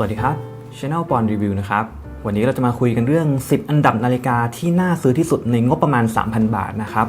สวัสดีครับ Channel ปอนรีวิวนะครับ วันนี้เราจะมาคุยกันเรื่อง 10 อันดับนาฬิกาที่น่าซื้อที่สุดในงบประมาณ 3,000 บาทนะครับ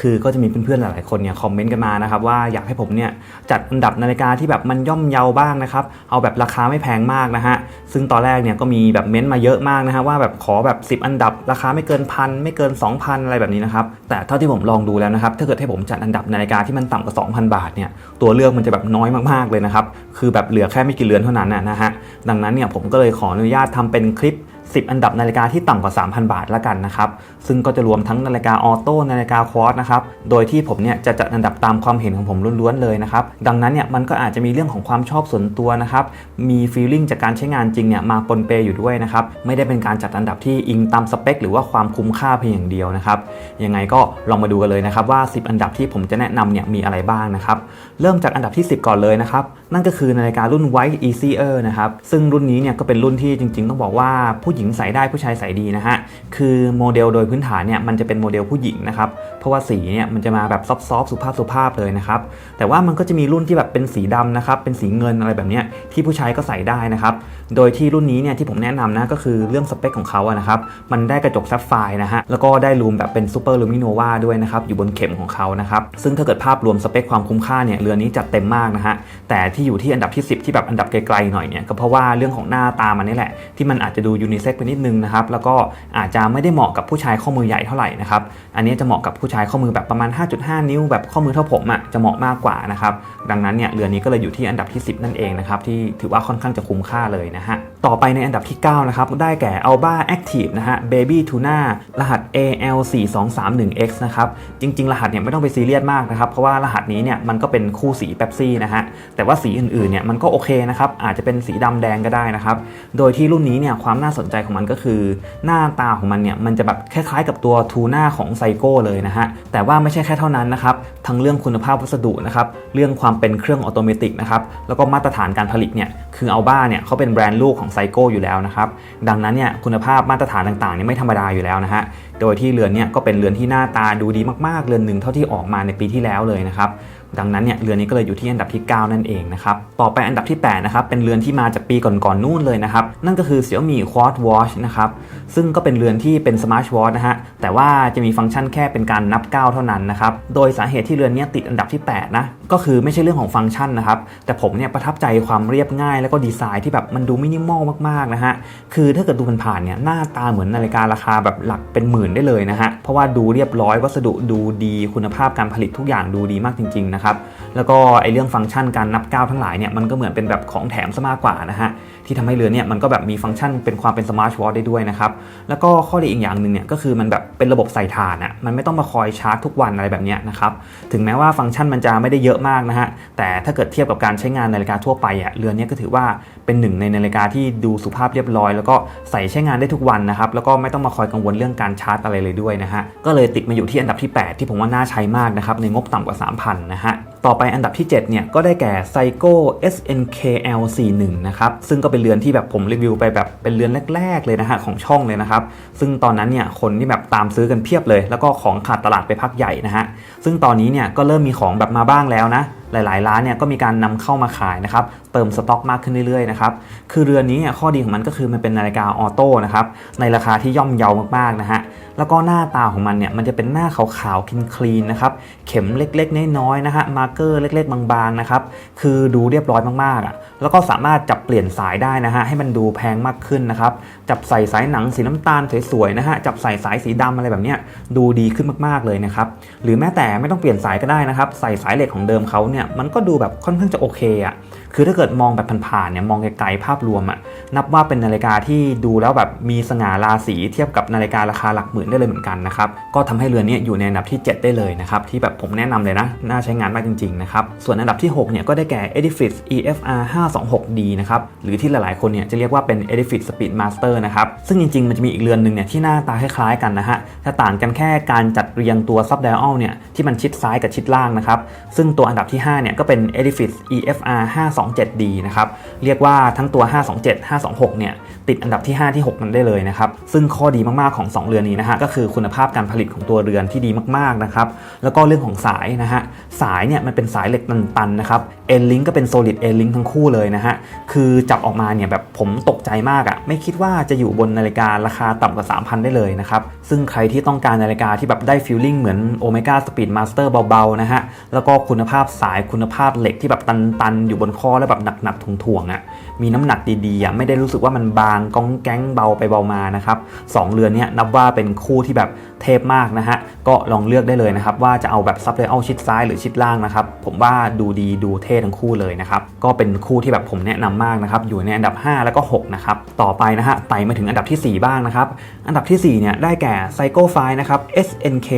คือก็จะมีเพื่อนๆหลายๆคนเนี่ยคอมเมนต์กันมานะครับว่าอยากให้ผมเนี่ยจัดอันดับนาฬิกาที่แบบมันย่อมเยาบ้างนะครับเอาแบบราคาไม่แพงมากนะฮะซึ่งตอนแรกเนี่ยก็มีแบบเม้นต์มาเยอะมากนะฮะว่าแบบขอแบบ 10 อันดับราคาไม่เกินพันไม่เกิน 2,000 อะไรแบบนี้นะครับแต่เท่าที่ผมลองดูแล้วนะครับถ้าเกิดให้ผมจัดอันดับนาฬิกาที่มันต่ำกว่า 2,000 บาทเนี่ยตัวเลือกมันจะแบบน้อยมากๆเลยนะครับคือแบบเหลือแค่ไม่กี่เรือนเท่านั้นนะนะฮะดังนั้นเนี่ยผมก็เลยขออนุญาตทำเป็นคลิป 10 อันดับนาฬิกาที่ต่ำกว่า 3,000 บาทแล้วกันนะครับ ซึ่งก็จะรวมทั้งนาฬิกาออโต้นาฬิกาควอตนะครับ โดยที่ผมเนี่ยจะจัดอันดับตามความเห็นของผมล้วนๆเลยนะครับ ดังนั้นเนี่ยมันก็อาจจะมีเรื่องของความชอบส่วนตัวนะครับ มีฟีลลิ่งจากการใช้งานจริงเนี่ยมาปนเปอยู่ด้วยนะครับ ไม่ได้เป็นการจัดอันดับที่อิงตามสเปคหรือว่าความคุ้มค่าเพียงอย่างเดียวนะครับ ยังไงก็ลองมาดูกันเลยนะครับว่า 10 อันดับที่ผมจะแนะนำเนี่ยมีอะไรบ้างนะครับ เริ่มจากอันดับที่ 10 ก่อนเลยนะครับ นั่นก็คือนาฬิการุ่น White Easier นะครับ ซึ่งรุ่นนี้เนี่ยก็เป็นรุ่นที่จริง ๆ ต้องบอกว่าผู้หญิงใส่ได้ผู้ชายใส่ดีนะฮะ คือโมเดลโดยพื้นฐานเนี่ยมันจะเป็นโมเดลผู้หญิงนะครับ เพราะว่าสีเนี่ยมันจะมาแบบซอฟๆสุภาพสุภาพเลยนะครับ แต่ว่ามันก็จะมีรุ่นที่แบบเป็นสีดำนะครับ เป็นสีเงินอะไรแบบเนี้ยที่ผู้ชายก็ใส่ได้นะครับ โดยที่รุ่นนี้เนี่ยที่ผมแนะนำนะก็คือเรื่องสเปคของเขาอะนะครับ มันได้กระจกแซฟไฟนะฮะ แล้วก็ได้ลูมแบบเป็นซูเปอร์ลูมิโนวาด้วยนะครับอยู่บนเข็มของเขานะครับ ซึ่งถ้าเกิดภาพรวมสเปคความคุ้มค่าเนี่ยเรือนนี้จัดเต็มมากนะฮะ แต่ที่อยู่ที่อันดับที่ 10 ที่แบบอันดับไกลๆหน่อยเนี่ยก็เพราะว่าเรื่องของหน้าตามันนี่แหละที่มันอาจจะดูยูนิเซกไปนิดนึงนะครับแล้วก็อาจจะไม่ได้เหมาะกับผู้ชายข้อมือใหญ่เท่าไหร่นะครับอันนี้จะเหมาะกับผู้ชายข้อมือแบบประมาณ 5.5 นิ้ว แบบข้อมือเท่าผมอะ่ะจะเหมาะมากกว่านะครับดังนั้นเนี่ยเรือนนี้ก็เลยอยู่ที่อันดับที่ 10 นั่นเองนะครับที่ถือว่าค่อนข้างจะคุ้มค่าเลยนะฮะต่อไปในอันดับที่9นะครับได้แก่ Alba Active นะฮะ Baby Tuna รหัส AL4231X นะครับจริง ๆ รหัสเนี่ยไม่ต้องไปซีเรียสมากนะครับเพราะว่ารหัสนี้เนี่ยมันก็เป็นคู่สีเ e ปซี่นะฮะแต่ว่าสีอื่นๆเนี่ยมันก็โอเคนะครับอาจจะเป็นสีดำแดงก็ได้นะครับโดยที่รุ่นนี้เนี่ยความน่าสนใจของมันก็คือ หน้าตาของมันเนี่ยมันจะแบบคล้ายๆ กับตัวทูน่าของไซโก้เลยนะฮะแต่ว่าไม่ใช่แค่เท่านั้นนะครับทั้งเรื่องคุณภาพวัสดุนะครับเรื่องความเป็นเครื่องออโตเมติกนะครับแล้วก็มาตรฐานการผลิตเนี่ยคืออัลบ้าเนี่ยเขาเป็นแบรนด์ลูกของไซโก้อยู่แล้วนะครับดังนั้นเนี่ยคุณภาพมาตรฐานต่างๆเนี่ยไม่ธรรมดาอยู่แล้วนะฮะโดยที่เรือนเนี่ยก็เป็นเรือนที่หน้าตาดูดีมากๆ เรือนหนึ่งเท่าที่ออกมาในปีที่แล้วเลยนะครับ ดังนั้นเนี่ยเรือนนี้ก็เลยอยู่ที่อันดับที่ 9 นั่นเองนะครับ ต่อไปอันดับที่8นะครับเป็นเรือนที่มาจากปีก่อนๆนู่นเลยนะครับ นั่นก็คือ Xiaomi Quad Watch นะครับ ซึ่งก็เป็นเรือนที่เป็น Smart Watch นะฮะ แต่ว่าจะมีฟังก์ชันแค่เป็นการนับก้าวเท่านั้นนะครับ โดยสาเหตุที่เรือนนี้ติดอันดับที่ 8 นะ ก็คือไม่ใช่เรื่องของฟังก์ชันนะครับ แต่ผมเนี่ยประทับใจความเรียบง่าย แล้วก็ดีไซน์ที่แบบมันดูมินิมอลมากๆนะฮะ คือถ้าเกิดดูผ่านๆเนี่ยหน้าตาเหมือนนาฬิการาคาแบบหลักเป็นหมื่นได้เลยนะฮะ เพราะว่าดูเรียบร้อยวัสดุดูดีคุณภาพการผลิตทุกอย่างดูดีมากจริงๆนะครับแล้วก็ไอเรื่องฟังก์ชันการนับก้าวทั้งหลายเนี่ยมันก็เหมือนเป็นแบบของแถมซะมากกว่านะฮะ ที่ทำให้เรือเนี่ยมันก็แบบมีฟังก์ชันเป็นความเป็นสมาร์ทวอทได้ด้วยนะครับ แล้วก็ข้อดีอีกอย่างหนึ่งเนี่ยก็คือมันแบบเป็นระบบใส่ถ่านอะมันไม่ต้องมาคอยชาร์จทุกวันอะไรแบบเนี้ยนะครับถึงแม้ว่าฟังก์ชันมันจะไม่ได้เยอะมากนะฮะแต่ถ้าเกิดเทียบกับการใช้งานนาฬิกาทั่วไปอะเรือนเนี้ก็ถือว่าเป็นหนึ่งในนาฬิกาที่ดูสุภาพเรียบร้อย แล้วก็ใส่ใช้งานได้ทุกวันนะครับแล้วก็ไม่ต้องมาคอยกังวลเรื่องการชาร์จอะไรเลยด้วยนะฮะก็เลยติดมาอยู่ที่อันดับที่ 8 ที่ผมว่าน่าใช้มากนะครับในงบต่ำกว่า 3,000นะฮะ ต่อไปอันดับที่ 7 เนี่ย ก็ได้แก่ Psycho SNKL 41 นะครับ ซึ่งก็เป็นเรือนที่แบบผมรีวิวไปแบบเป็นเรือนแรก ๆ เลยนะฮะของช่องเลยนะครับ ซึ่งตอนนั้นเนี่ยคนที่แบบตามซื้อกันเพียบเลย แล้วก็ของขาดตลาดไปพักใหญ่นะฮะ ซึ่งตอนนี้เนี่ยก็เริ่มมีของแบบมาบ้างแล้วนะหลาย ๆ ร้านเนี่ยก็มีการนำเข้ามาขายนะครับ เติมสต็อกมากขึ้นเรื่อย ๆ นะครับ คือเรือนนี้เนี่ยข้อดีของมันก็คือมันเป็นนาฬิกาออโต้นะครับ ในราคาที่ย่อมเยาวมาก ๆ นะฮะ แล้วก็หน้าตาของมันเนี่ยมันจะเป็นหน้าขาวๆคลีนๆนะครับเข็มเล็กๆน้อยๆนะฮะมาร์เกอร์เล็ก ๆ บางๆนะครับคือดูเรียบร้อยมากๆอะแล้วก็สามารถจับเปลี่ยนสายได้นะฮะให้มันดูแพงมากขึ้นนะครับจับใส่สายหนังสีน้ำตาลสวยๆนะฮะจับใส่สายสีดำอะไรแบบเนี้ยดูดีขึ้นมากๆเลยนะครับหรือแม้แต่ไม่ต้องเปลี่ยนสายก็ได้นะครับ ใส่สายเหล็กของเดิมเขาเนี่ยมันก็ดูแบบค่อนข้างจะโอเคอะ คือถ้าเกิดมองแบบผ่านๆเนี่ยมองไกลๆภาพรวมอะนับว่าเป็นนาฬิกาที่ดูแล้วแบบมีสง่าราศีเทียบกับนาฬิการาคาหลักหมื่นได้เลยเหมือนกันนะครับก็ทำให้เรือนนี้อยู่ในอันดับที่ 7 ได้เลยนะครับที่แบบผมแนะนำเลยนะน่าใช้งานมากจริงๆนะครับส่วนอันดับที่6เนี่ยก็ได้แก่ Edifice EFR 526D นะครับหรือที่หลายๆคนเนี่ยจะเรียกว่าเป็น Edifice Speed Master นะครับซึ่งจริงๆมันจะมีอีกเรือนหนึ่งเนี่ยที่หน้าตาคล้ายๆกันนะฮะแต่ต่างกันแค่การจัดเรียงตัว Sub Dial เนี่ยที่มันชิดซ้ายกับชิดล่างนะครับซึ่งตัวอันดับที่5เนี่ยก็เป็น Edifice EFR 527D นะครับ เรียกว่าทั้งตัว 527 526 เนี่ย ติดอันดับที่ 5 ที่6นั้นได้เลยนะครับ ซึ่งข้อดีมากๆของ 2 เรือนนี้นะฮะ ก็คือคุณภาพการผลิตของตัวเรือนที่ดีมากๆนะครับ แล้วก็เรื่องของสายนะฮะ สายเนี่ยมันเป็นสายเหล็กตันๆนะครับ เอ็นลิงก็เป็น solid เอ็นลิงทั้งคู่เลยนะฮะ คือจับออกมาเนี่ยแบบผมตกใจมากอะ่ะ ไม่คิดว่าจะอยู่บนนาฬิการาคาต่ำกว่า 3,000 ได้เลยนะครับ ซึ่งใครที่ต้องการนาฬิกาที่แบบได้ฟีลลิ่งเหมือน Omega Speed Master เบาๆนะฮะ แล้วก็คุณภาพสายคุณภาพเหล็กที่แบบตันๆ อยู่บนข้อแล้วแบบหนักๆถ่วงๆอะมีน้ำหนักดีๆอะไม่ได้รู้สึกว่ามันบางก้องแก๊งเบาไปเบามานะครับสองเรือนนี้นับว่าเป็นคู่ที่แบบเทพมากนะฮะก็ลองเลือกได้เลยนะครับว่าจะเอาแบบซับเลยเอาชิดซ้ายหรือชิดล่างนะครับผมว่าดูดีดูเท่ทั้งคู่เลยนะครับก็เป็นคู่ที่แบบผมแนะนำมากนะครับอยู่ในอันดับ 5 แล้วก็6นะครับต่อไปนะฮะไต่มาถึงอันดับที่ 4 บ้างนะครับอันดับที่4เนี่ยได้แก่ Psycho 5นะครับ SNK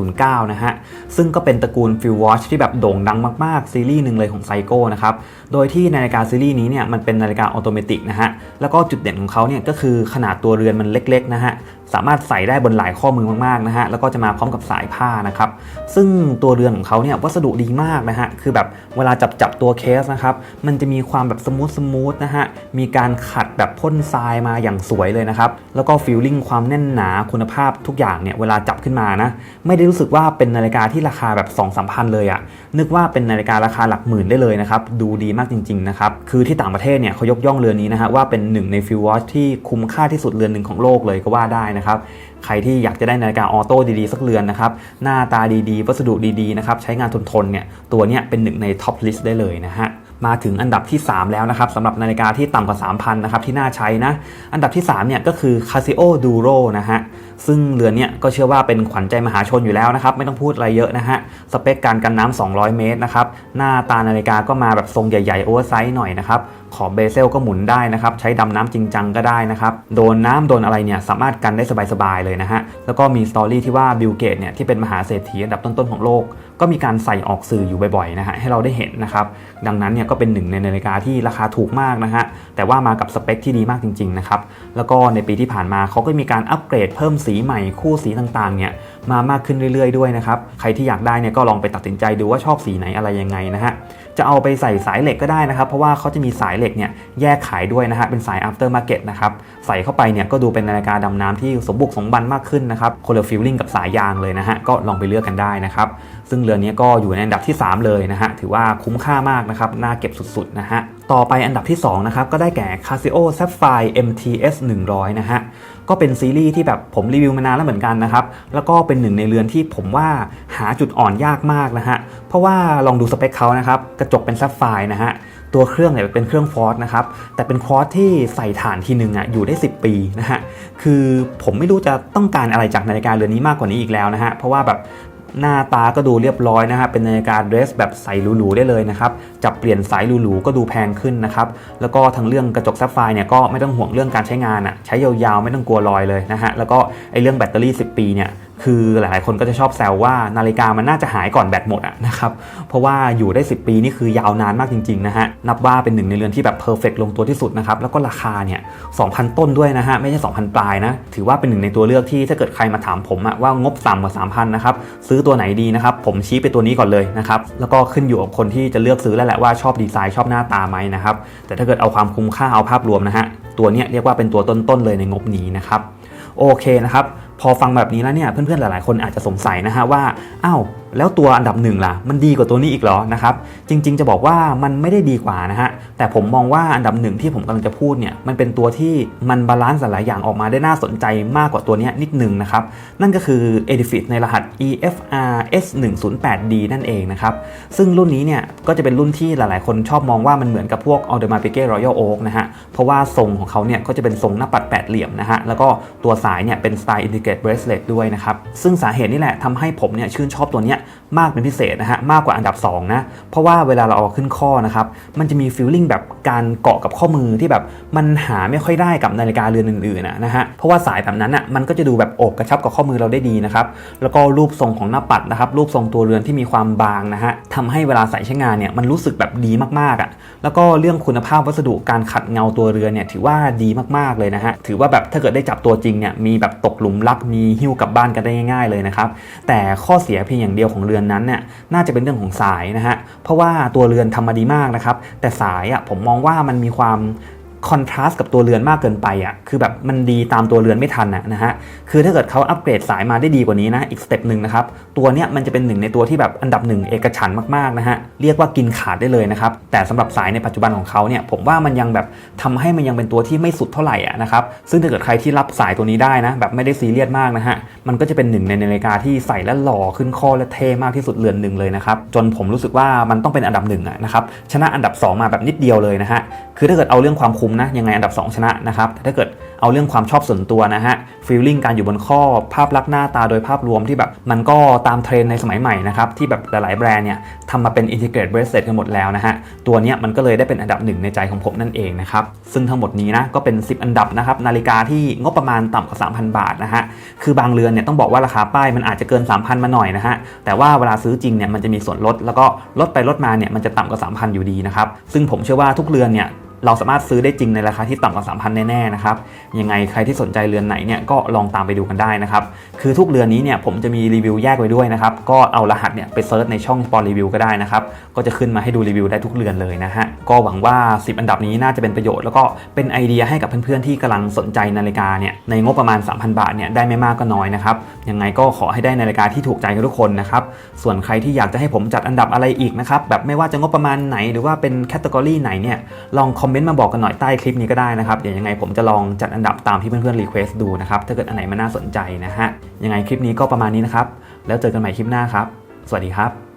809นะฮะซึ่งก็เป็นตระกูล Field Watch ที่แบบโด่งดังมากๆซีรีส์หนึ่งเลยของ Psycho นะครับโดยยที่นาฬิกาซีรีส์นี้เนี่ยมันเป็นนาฬิกาออโตเมติกนะฮะแล้วก็จุดเด่นของเขาเนี่ยก็คือขนาดตัวเรือนมันเล็กๆนะฮะ สามารถใส่ได้บนหลายข้อมือมากๆนะฮะแล้วก็จะมาพร้อมกับสายผ้านะครับซึ่งตัวเรือนของเขาเนี่ยวัสดุดีมากนะฮะคือแบบเวลาจับจับตัวเคสนะครับมันจะมีความแบบสมูทสมูทนะฮะมีการขัดแบบพ่นทรายมาอย่างสวยเลยนะครับแล้วก็ฟีลลิ่งความแน่นหนาคุณภาพทุกอย่างเนี่ยเวลาจับขึ้นมานะไม่ได้รู้สึกว่าเป็นนาฬิกาที่ราคาแบบ2 3 0 0พันเลยอะนึกว่าเป็นนาฬิการาคาหลักหมื่นได้เลยนะครับดูดีมากจริงๆนะครับคือที่ต่างประเทศเนี่ยเขายกย่องเรือนนี้นะฮะว่าเป็นหนึ่งในฟิลวอชที่คุ้มค่าที่สุดเรือนหนึ่งของโลกเลยก็ว่าได้นะครับ ใครที่อยากจะได้นาฬิกาออโต้ดีๆ สักเรือนนะครับ หน้าตาดีๆ วัสดุดีๆ นะครับ ใช้งานทนๆ เนี่ย ตัวเนี้ยเป็นหนึ่งในท็อปลิสต์ได้เลยนะฮะมาถึงอันดับที่ 3 แล้วนะครับสำหรับนาฬิกาที่ต่ำกว่า 3,000 นะครับที่น่าใช้นะ อันดับที่ 3 เนี่ยก็คือ Casio Duro นะฮะ ซึ่งเรือนเนี่ยก็เชื่อว่าเป็นขวัญใจมหาชนอยู่แล้วนะครับ ไม่ต้องพูดอะไรเยอะนะฮะ สเปคการกันน้ำ 200 เมตรนะครับ หน้าตานาฬิกาก็มาแบบทรงใหญ่ๆโอเวอร์ไซส์หน่อยนะครับ ขอบเบเซลก็หมุนได้นะครับ ใช้ดำน้ำจริงจังก็ได้นะครับ โดนน้ำโดนอะไรเนี่ยสามารถกันได้สบายๆเลยนะฮะ แล้วก็มีสตอรี่ที่ว่าบิลเกตเนี่ยที่เป็นมหาเศรษฐีอันดับต้นๆของโลก ก็มีการใส่ออกสื่ออยู่บ่อยๆนะฮะให้เราได้เห็นนะครับ ดังนั้นเนี่ยก็เป็นหนึ่งในนาฬิกาที่ราคาถูกมากนะฮะ แต่ว่ามากับสเปคที่ดีมากจริงๆนะครับ แล้วก็ในปีที่ผ่านมาเขาก็มีการอัปเกรดเพิ่มสีใหม่คู่สีต่างๆเนี่ยมามากขึ้นเรื่อยๆ ด้วยนะครับ ใครที่อยากได้เนี่ยก็ลองไปตัดสินใจดูว่าชอบสีไหนอะไรยังไงนะฮะ จะเอาไปใส่สายเหล็กก็ได้นะครับ เพราะว่าเขาจะมีสายเหล็กเนี่ยแยกขายด้วยนะฮะเป็นสาย after market นะครับใส่เข้าไปเนี่ยก็ดูเป็นนาฬิกาดำน้ำที่สมบุกสมบันมากขึ้นนะครับคนละฟิลลิ่งกับสายยางเลยนะฮะก็ลองไปเลือกกันได้นะครับซึ่งเรือนนี้ก็อยู่ในอันดับที่ 3 เลยนะฮะถือว่าคุ้มค่ามากนะครับน่าเก็บสุดๆนะฮะต่อไปอันดับที่2นะครับก็ได้แก่ Casio Sapphire MTS 100นะฮะ ก็เป็นซีรีส์ที่แบบผมรีวิวมานานแล้วเหมือนกันนะครับ แล้วก็เป็นหนึ่งในเรือนที่ผมว่าหาจุดอ่อนยากมากนะฮะ เพราะว่าลองดูสเปคเขานะครับ กระจกเป็นซับไฟนะฮะตัวเครื่องเนี่ยเป็นเครื่องฟอร์สนะครับ แต่เป็นคอร์สที่ใส่ฐานทีหนึ่งอะอยู่ได้ 10 ปีนะฮะ คือผมไม่รู้จะต้องการอะไรจากนาฬิกาเรือนนี้มากกว่านี้อีกแล้วนะฮะ เพราะว่าแบบ หน้าตาก็ดูเรียบร้อยนะฮะเป็นนาฬิกาเดรสแบบใส่หรูๆได้เลยนะครับจับเปลี่ยนสายหรูๆก็ดูแพงขึ้นนะครับแล้วก็ทั้งเรื่องกระจกซับไฟเนี่ยก็ไม่ต้องห่วงเรื่องการใช้งานอะใช้ยาวๆไม่ต้องกลัวรอยเลยนะฮะแล้วก็ไอเรื่องแบตเตอรี่ 10 ปีเนี่ย คือหลายๆ คนก็จะชอบแซวว่านาฬิกามันน่าจะหายก่อนแบตหมดอะนะครับ เพราะว่าอยู่ได้ 10 ปีนี่คือยาวนานมากจริงๆนะฮะ นับว่าเป็นหนึ่งในเรือนที่แบบเพอร์เฟกลงตัวที่สุดนะครับ แล้วก็ราคาเนี่ย 2,000 ต้นด้วยนะฮะ ไม่ใช่ 2,000 ปลายนะ ถือว่าเป็นหนึ่งในตัวเลือกที่ถ้าเกิดใครมาถามผมอะว่างบต่ำกว่า 3,000 นะครับ ซื้อตัวไหนดีนะครับ ผมชี้ไปตัวนี้ก่อนเลยนะครับ แล้วก็ขึ้นอยู่กับคนที่จะเลือกซื้อแล้วแหละว่าชอบดีไซน์ชอบหน้าตาไหมนะครับ แต่ถ้าเกิดเอาความคุ้มค่าเอาภาพรวมนะฮะ ตัวเนี้ยเรียกว่าเป็นตัวต้นๆเลยในงบนี้นะครับ โอเคนะครับพอฟังแบบนี้แล้วเนี่ยเพื่อนๆหลายๆ คนอาจจะสงสัยนะฮะว่าอ้าวแล้วตัวอันดับหนึ่งล่ะ มันดีกว่าตัวนี้อีกเหรอนะครับจริงๆจะบอกว่ามันไม่ได้ดีกว่านะฮะ แต่ผมมองว่าอันดับหนึ่งที่ผมกำลังจะพูดเนี่ยมันเป็นตัวที่มันบาลานซ์หลายๆอย่างออกมาได้น่าสนใจมากกว่าตัวนี้นิดนึงนะครับ นั่นก็คือ Edifit ในรหัส EFR S108D นั่นเองนะครับ ซึ่งรุ่นนี้เนี่ยก็จะเป็นรุ่นที่หลายๆ คนชอบมองว่ามันเหมือนกับพวก Audemars Piguet Royal Oak นะฮะ เพราะว่าทรงของเขาเนี่ยก็จะเป็นทรงหน้าปัดแปดเหลี่ยมนะฮะ แล้วก็ตัวสายเนี่ยเป็นสไตล์ Integrate Bracelet ด้วยนะครับ ซึ่งสาเหตุนี่แหละทำให้ผมเนี่ยชื่นชอบตัวเนี้ยมากเป็นพิเศษนะฮะมากกว่าอันดับ2นะเพราะว่าเวลาเราเอาขึ้นข้อนะครับมันจะมีฟีลลิ่งแบบการเกาะกับข้อมือที่แบบมันหาไม่ค่อยได้กับนาฬิกาเรือนอื่นๆนะฮะเพราะว่าสายแบบนั้นอะมันก็จะดูแบบอบกระชับกับข้อมือเราได้ดีนะครับแล้วก็รูปทรงของหน้าปัดนะครับรูปทรงตัวเรือนที่มีความบางนะฮะทำให้เวลาใส่ใช้งานเนี่ยมันรู้สึกแบบดีมากๆอะแล้วก็เรื่องคุณภาพวัสดุการขัดเงาตัวเรือนเนี่ยถือว่าดีมากๆเลยนะฮะถือว่าแบบถ้าเกิดได้จับตัวจริงเนี่ยมีแบบตกหลุมรักมีหิ้วกลับบ้านกันได้ง่าย ๆเลยนะครับแต่ข้อเสียเพียงอย่างเดียวของเรือนนั้นเนี่ยน่าจะเป็นเรื่องของสายนะฮะเพราะว่าตัวเรือนทำมาดีมากนะครับแต่สายผมมองว่ามันมีความ คอนทราสต์กับตัวเรือนมากเกินไปอะคือแบบมันดีตามตัวเรือนไม่ทันอะนะฮะคือถ้าเกิดเขาอัปเกรดสายมาได้ดีกว่านี้นะอีกสเต็ปหนึ่งนะครับตัวเนี้ยมันจะเป็นหนึ่งในตัวที่แบบอันดับหนึ่งเอกฉันมากๆนะฮะเรียกว่ากินขาดได้เลยนะครับแต่สำหรับสายในปัจจุบันของเขาเนี่ยผมว่ามันยังแบบทำให้มันยังเป็นตัวที่ไม่สุดเท่าไหร่อะนะครับซึ่งถ้าเกิดใครที่รับสายตัวนี้ได้นะแบบไม่ได้ซีเรียสมากนะฮะมันก็จะเป็นหนึ่งในนาฬิกาที่ใส่และหล่อขึ้นข้อและเท่มากที่สุดเรือนหนึ่งเลยนะครับจนผมรู้สึกว่ามันต้องเป็นอันดับหนึ่งอะนะครับชนะอันดับ 2 มาแบบนิดเดียวเลยนะฮะคือถ้าเกิดเอาเรื่องความคุ้มนะยังไงอันดับ 2 ชนะนะครับแต่ถ้าเกิดเอาเรื่องความชอบส่วนตัวนะฮะฟีลลิ่งการอยู่บนข้อภาพลักษณ์หน้าตาโดยภาพรวมที่แบบมันก็ตามเทรนด์ในสมัยใหม่นะครับที่แบบหลายๆแบรนด์เนี่ยทำมาเป็น integrate bracelet กันหมดแล้วนะฮะตัวเนี้ยมันก็เลยได้เป็นอันดับหนึ่งในใจของผมนั่นเองนะครับซึ่งทั้งหมดนี้นะก็เป็น 10 อันดับนะครับนาฬิกาที่งบประมาณต่ำกว่า 3,000 บาทนะฮะคือบางเรือนเนี่ยต้องบอกว่าราคาป้ายมันอาจจะเกิน 3,000 มาหน่อยนะฮะแต่ว่าเวลาซื้อจริงเนี่ยมันจะมีส่วนลด แล้วก็ลดไปลดมาเนี่ยมันจะต่ำกว่า3,000 อยู่ดีนะครับซึ่งผมเชื่อว่าทุกเรือนเนี่ย เราสามารถซื้อได้จริงในราคาที่ต่ำกว่า 3,000 แน่ๆนะครับ ยังไงใครที่สนใจเรือนไหนเนี่ยก็ลองตามไปดูกันได้นะครับ คือทุกเรือนนี้เนี่ยผมจะมีรีวิวแยกไว้ด้วยนะครับ ก็เอารหัสเนี่ยไปเซิร์ชในช่องปอรีวิวก็ได้นะครับ ก็จะขึ้นมาให้ดูรีวิวได้ทุกเรือนเลยนะฮะ ก็หวังว่า 10 อันดับนี้น่าจะเป็นประโยชน์แล้วก็เป็นไอเดียให้กับเพื่อนๆที่กำลังสนใจนาฬิกาเนี่ยในงบประมาณ 3,000 บาทเนี่ยได้ไม่มากก็น้อยนะครับ ยังไงก็ขอให้ได้นาฬิกาที่ถูกใจกับทุกคนนะครับ ส่วนใครที่อยากจะให้ผมจัดอันดับอะไรอีกนะครับแบบไม่ว่าจะงบประมาณไหนหรือว่าเป็นแคตตากรีไหนเนี่ยลองคอมเมนต์มาบอกกันหน่อยใต้คลิปนี้ก็ได้นะครับ เดี๋ยวยังไงผมจะลองจัดอันดับตามที่เพื่อนๆรีเควสต์ดูนะครับ ถ้าเกิดอันไหนมันน่าสนใจนะฮะ ยังไงคลิปนี้ก็ประมาณนี้นะครับ แล้วเจอกันใหม่คลิปหน้าครับ สวัสดีครับ